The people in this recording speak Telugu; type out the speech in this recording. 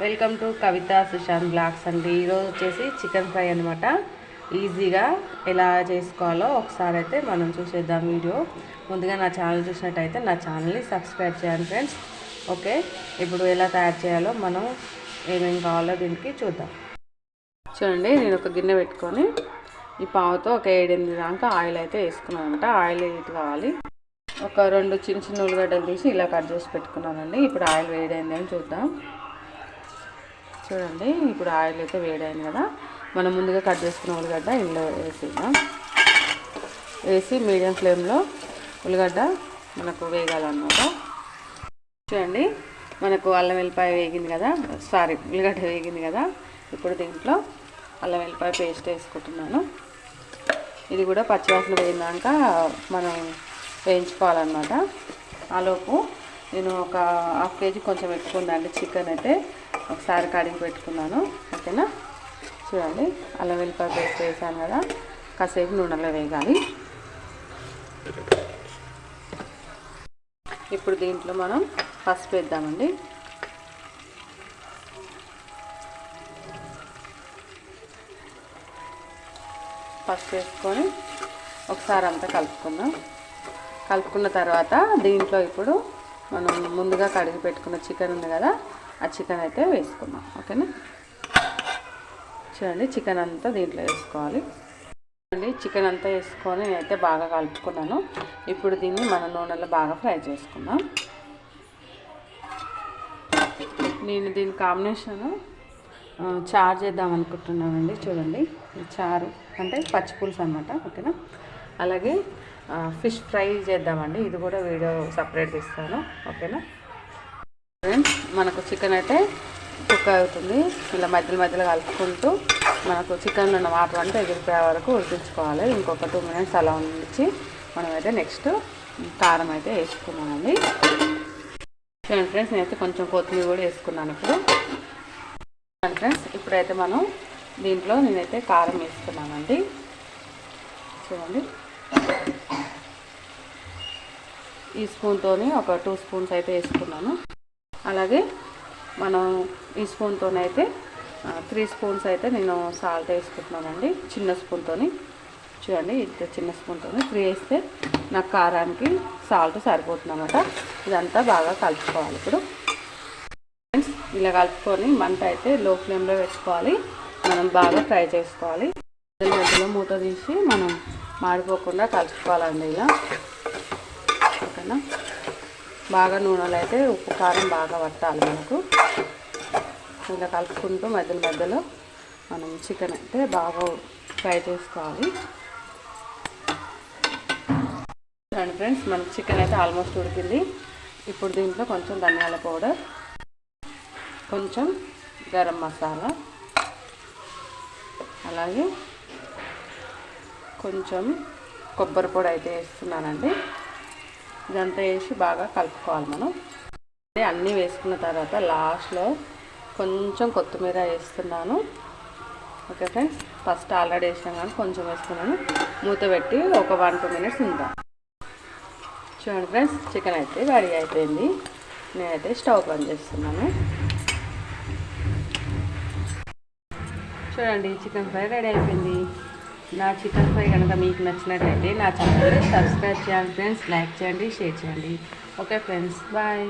Welcome to Kavitha Sushant blogs అండి. ఈరోజు వచ్చేసి చికెన్ ఫ్రై అనమాట ఈజీగా ఎలా చేసుకోవాలో ఒకసారి అయితే మనం చూసేద్దాం వీడియో. ముందుగా నా ఛానల్ చూసినట్టయితే నా ఛానల్ని సబ్స్క్రైబ్ చేయండి ఫ్రెండ్స్. ఓకే? ఇప్పుడు ఎలా తయారు చేయాలో మనం ఏమేమి కావాలో దీనికి చూద్దాం. చూడండి నేను ఒక గిన్నె పెట్టుకొని ఈ పావుతో ఒక ఏడెనిమిది దాకా ఆయిల్ అయితే వేసుకున్నానమాట ఆయిల్ ఇటు కావాలి? ఒక రెండు చిన్న చిన్న ఉల్లిగడ్డలు తీసి ఇలా కట్ చేసి పెట్టుకున్నానండి. ఇప్పుడు ఆయిల్ వేడైంది అని చూద్దాం. చూడండి ఇప్పుడు ఆయిల్ అయితే వేడైంది కదా. మనం ముందుగా కట్ చేసుకున్న ఉల్లిగడ్డ ఇందులో వేసేద్దాం. వేసి మీడియం ఫ్లేమ్లో ఉల్లిగడ్డ మనకు వేగాలన్నమాట. చూడండి మనకు అల్లం వెల్లిపాయ వేగింది కదా. సారీ ఉల్లిగడ్డ వేగింది కదా. ఇప్పుడు దీంట్లో అల్లం వెల్లిపాయ పేస్ట్ వేసుకుంటున్నాను. ఇది కూడా పచ్చివాసన వేయిందాక మనం వేయించుకోవాలన్నమాట. ఆలోపు నేను ఒక హాఫ్ కేజీ కొంచెం పెట్టుకుందండి చికెన్ అయితే. ఒకసారి కడిగి పెట్టుకున్నాను ఓకేనా? చూడండి అల్లం వెల్లిపాయ పేస్ట్ వేసాను కదా కాసేపు నూనెలో వేగాలి. ఇప్పుడు దీంట్లో మనం పసుపు వేద్దామండి. పసుపు వేసుకొని ఒకసారి అంతా కలుపుకుందాం. కలుపుకున్న తర్వాత దీంట్లో ఇప్పుడు మనం ముందుగా కడిగి పెట్టుకున్న చికెన్ ఉంది కదా ఆ చికెన్ అయితే వేసుకుందాం ఓకేనా? చూడండి చికెన్ అంతా దీంట్లో వేసుకోవాలి. చూడండి చికెన్ అంతా వేసుకొని నేనైతే బాగా కలుపుకున్నాను. ఇప్పుడు దీన్ని మన నూనెలో బాగా ఫ్రై చేసుకుందాం. నేను దీని కాంబినేషను చారు చేద్దాం అనుకుంటున్నానండి చూడండి. చారు అంటే పచ్చిపులుసు అనమాట ఓకేనా? అలాగే ఫిష్ ఫ్రై చేద్దామండి. ఇది కూడా వీడియో సపరేట్ ఇస్తాను ఓకేనా? ఫ్రెండ్స్ మనకు చికెన్ అయితే కుక్ అవుతుంది. ఇలా మధ్యలో మధ్యలో కలుపుకుంటూ మనకు చికెన్లో ఉన్న వాటర్ అంటే ఎగిరిపోయే వరకు ఉడికించుకోవాలి. ఇంకొక టూ మినిట్స్ అలా ఉంచి మనమైతే నెక్స్ట్ కారం అయితే వేసుకున్నామండి. చూడండి ఫ్రెండ్స్ నేనైతే కొంచెం కొత్తిమీర కూడా వేసుకున్నాను ఇప్పుడు. ఫ్రెండ్స్ ఇప్పుడైతే మనం దీంట్లో నేనైతే కారం వేసుకున్నానండి. చూడండి. ఈ స్పూన్తోని ఒక టూ స్పూన్స్ అయితే వేసుకున్నాను. అలాగే మనం ఈ స్పూన్తోనైతే త్రీ స్పూన్స్ అయితే నేను సాల్ట్ వేసుకుంటున్నానండి చిన్న స్పూన్తోని. చూడండి ఇంత చిన్న స్పూన్తో త్రీ వేస్తే నాకు కారానికి సాల్ట్ సరిపోతుంది అనమాట ఇదంతా బాగా కలుపుకోవాలి ఇప్పుడు. ఫ్రెండ్స్ ఇలా కలుపుకొని మంట అయితే లో ఫ్లేమ్లో పెట్టుకోవాలి. మనం బాగా ఫ్రై చేసుకోవాలి. మధ్యలో మూత తీసి మనం మాడిపోకుండా కలుపుకోవాలండి ఇలా. ఓకేనా? బాగా నూనెలో అయితే ఉప్పు కారం బాగా పట్టాలి మనకు. ఇలా కలుపుకుంటూ మధ్యలో మధ్యలో మనం చికెన్ అయితే బాగా ఫ్రై చేసుకోవాలి. అండ్ ఫ్రెండ్స్ మనకు చికెన్ అయితే ఆల్మోస్ట్ ఉడికింది. ఇప్పుడు దీంట్లో కొంచెం ధనియాల పౌడర్ కొంచెం గరం మసాలా అలాగే కొంచెం కొబ్బరి పొడి అయితే వేస్తున్నానండి. ఇదంతా వేసి బాగా కలుపుకోవాలి మనం. అన్నీ వేసుకున్న తర్వాత లాస్ట్లో కొంచెం కొత్తిమీర వేస్తున్నాను. Okay friends? ఫస్ట్ ఆల్రెడీ వేసాం కానీ కొంచెం వేస్తున్నాను మూత పెట్టి ఒక వన్ టూ మినిట్స్ ఉందాం చూడండి ఫ్రెండ్స్ చికెన్ అయితే రెడీ అయిపోయింది. నేనైతే స్టవ్ బంద్ చేస్తున్నాను. చూడండి చికెన్ ఫ్రై రెడీ అయిపోయింది. నా చికెన్ ఫ్రై కనుక మీకు నచ్చినట్లయితే నా ఛానల్ సబ్స్క్రైబ్ చేయండి ఫ్రెండ్స్. లైక్ చేయండి షేర్ చేయండి. Okay friends. బాయ్.